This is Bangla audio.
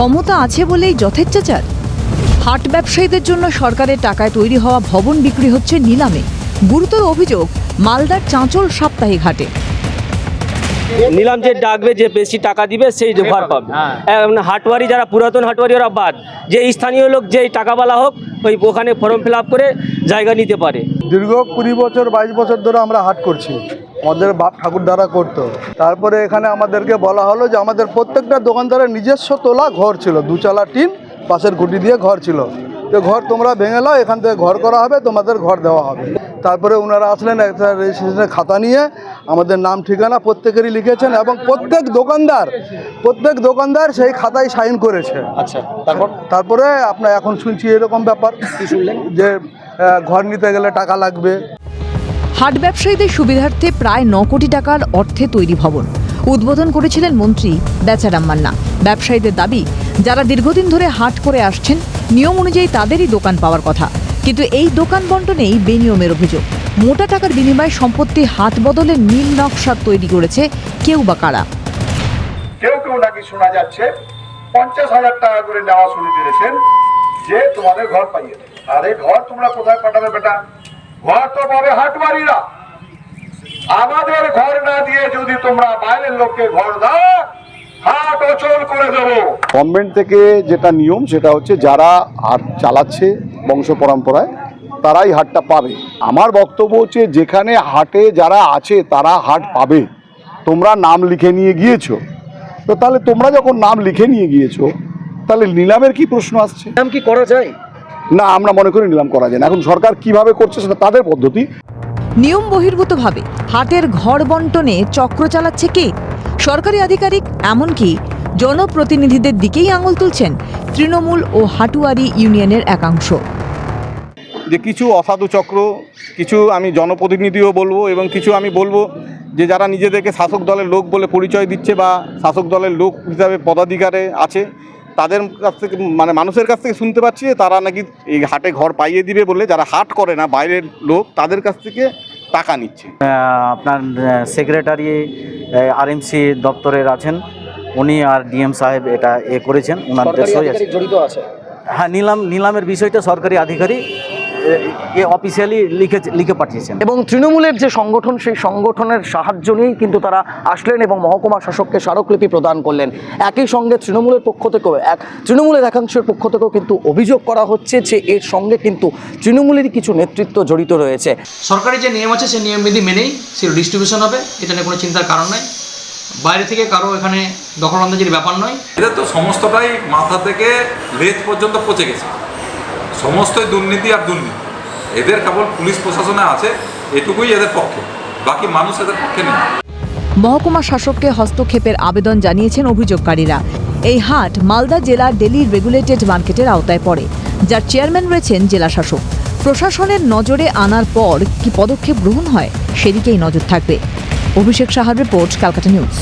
ক্ষমতা আছে বলেই যথেচ্ছাচার হাট ব্যবসায়ীদের জন্য সরকারের টাকায় তৈরি হওয়া ভবন বিক্রি হচ্ছে নিলামে। গুরুতর অভিযোগ মালদার চাঁচল সাপ্তাহিক হাটে। নিলাম যে ডাকবে যে বেশি টাকা দিবে সেই যে ঘর পাবে। হাটওয়ারি যারা পুরাতন হাটওয়ারি ওরা বাদ। যে স্থানীয় লোক যেই টাকাওয়ালা হোক ওই ওখানে ফর্ম ফিল আপ করে জায়গা নিতে পারে। দীর্ঘ কুড়ি বছর বাইশ বছর ধরে আমরা হাট করছি। আমাদের বাপ ঠাকুর দ্বারা করতো। তারপরে এখানে আমাদেরকে বলা হলো যে আমাদের প্রত্যেকটা দোকানদারের নিজস্ব তোলা ঘর ছিল। দুচালা টিন পাশের খুঁটি দিয়ে ঘর ছিল। তো ঘর তোমরা ভেঙে নাও এখান থেকে ঘর করা হবে তোমাদের ঘর দেওয়া হবে। তারপরে ওনারা আসলেন একটা রেজিস্ট্রেশনের খাতা নিয়ে আমাদের নাম ঠিকানা প্রত্যেকেরই লিখেছেন এবং প্রত্যেক দোকানদার প্রত্যেক দোকানদার সেই খাতায় সাইন করেছে। আচ্ছা তারপর? তারপরে আপনার এখন শুনছি এরকম ব্যাপার যে ঘর নিতে গেলে টাকা লাগবে। হাট ব্যবসায়ীদের সুবিধার্থে প্রায় ন কোটি টাকার অর্থে তৈরি ভবন। উদ্বোধন করেছিলেন মন্ত্রী বেচারাম মান্না। ব্যবসায়ীদের দাবি, যারা দীর্ঘদিন ধরে হাট করে আসছেন, নিয়ম অনুযায়ী তাদেরই দোকান পাওয়ার কথা। কিন্তু এই দোকান বন্টনেই বেনিয়মের অভিযোগ। মোটা টাকার বিনিময়ে সম্পত্তি হাত বদলে নীল নকশা তৈরি করেছে কেউ বা কারা। কেউ কেউ নাকি শোনা যাচ্ছে, পঞ্চাশ হাজার টাকা করে নেওয়া শুরু করেছেন, যে তোমাদের ঘর পাইয়ে। আরে ঘর তোমরা কোথায় পাঠাবে বেটা? ঘর তো পাবে হাটবাড়িরা আমাদের ঘর না দিয়ে যদি তোমরা বাইরের লোককে ঘর দাও হাট অচল করে দেবো। গভর্নমেন্ট থেকে যেটা নিয়ম সেটা হচ্ছে যারা হাট চালাচ্ছে বংশ পরম্পরায় তারাই হাটটা পাবে। আমার বক্তব্য হচ্ছে যেখানে হাটে যারা আছে তারা হাট পাবে। তোমরা নাম লিখে নিয়ে গিয়েছো। তো তাহলে তোমরা যখন নাম লিখে নিয়ে গিয়েছো তাহলে নিলামের কি প্রশ্ন আসছে? নিলাম কি করা যায়? না আমরা মনে করি নিলাম করা যায় না। এখন সরকার কীভাবে করছে সেটা তাদের পদ্ধতি। নিয়ম বহির্ভূতভাবে হাটের ঘর বন্টনে চক্র চালাচ্ছে কে? সরকারি আধিকারিক এমনকি জনপ্রতিনিধিদের দিকেই আঙুল তুলছেন তৃণমূল ও হাটুয়ারি ইউনিয়নের একাংশ। যে কিছু অসাধু চক্র কিছু আমি জনপ্রতিনিধিও বলব এবং কিছু আমি বলব যে যারা নিজেদেরকে শাসক দলের লোক বলে পরিচয় দিচ্ছে বা শাসক দলের লোক হিসাবে পদাধিকারে আছে তাদের কাছ থেকে মানে মানুষের কাছ থেকে শুনতে পাচ্ছি যে তারা নাকি এই হাটে ঘর পাইয়ে দিবে বলে যারা হাট করে না বাইরের লোক তাদের কাছ থেকে টাকা নিচ্ছে। আপনার সেক্রেটারি আরএমসি দপ্তরের আছেন। উনি আর ডিএম সাহেব এটা এ করেছেন। ওনার জড়িত আছে। হ্যাঁ নিলাম নিলামের বিষয়টা সরকারি আধিকারিক। এ- অফিসিয়ালি লিখে লিখে পাঠিয়েছেন। এবং তৃণমূলের যে সংগঠন সেই সংগঠনের সাহায্য নিয়েই কিন্তু তারা আসলেন এবং মহকুমা শাসককে স্মারকলিপি প্রদান করলেন। একই সঙ্গে তৃণমূলের পক্ষ থেকেও এক তৃণমূলের একাংশের পক্ষ থেকেও কিন্তু অভিযোগ করা হচ্ছে যে এর সঙ্গে কিন্তু তৃণমূলেরই কিছু নেতৃত্ব জড়িত রয়েছে। সরকারি যে নিয়ম আছে সেই নিয়মবিধি মেনেই সে ডিস্ট্রিবিউশন হবে। এটা নিয়ে কোনো চিন্তার কারণ নাই। বাইরে থেকে কারও এখানে দখলন্দাজির ব্যাপার নয়। এদের তো সমস্তটাই মাথা থেকে লেজ পর্যন্ত পচে গেছে। সমস্তই দুর্নীতি আর দুর্নীতি। এদের কেবল পুলিশ প্রশাসনে আছে, এটুকুই এদের পক্ষে। বাকি মানুষ এদের পক্ষে নেই। মহকুমা শাসককে হস্তক্ষেপের আবেদন জানিয়েছেন অভিযোগকারীরা। এই হাট মালদা জেলার ডেলি রেগুলেটেড মার্কেটের আওতায় পড়ে, যার চেয়ারম্যান রয়েছেন জেলা শাসক। প্রশাসনের নজরে আনার পর কি পদক্ষেপ গ্রহণ হয়, সেদিকেই নজর থাকবে। অভিষেক সাহার রিপোর্ট, ক্যালকাটা নিউজ।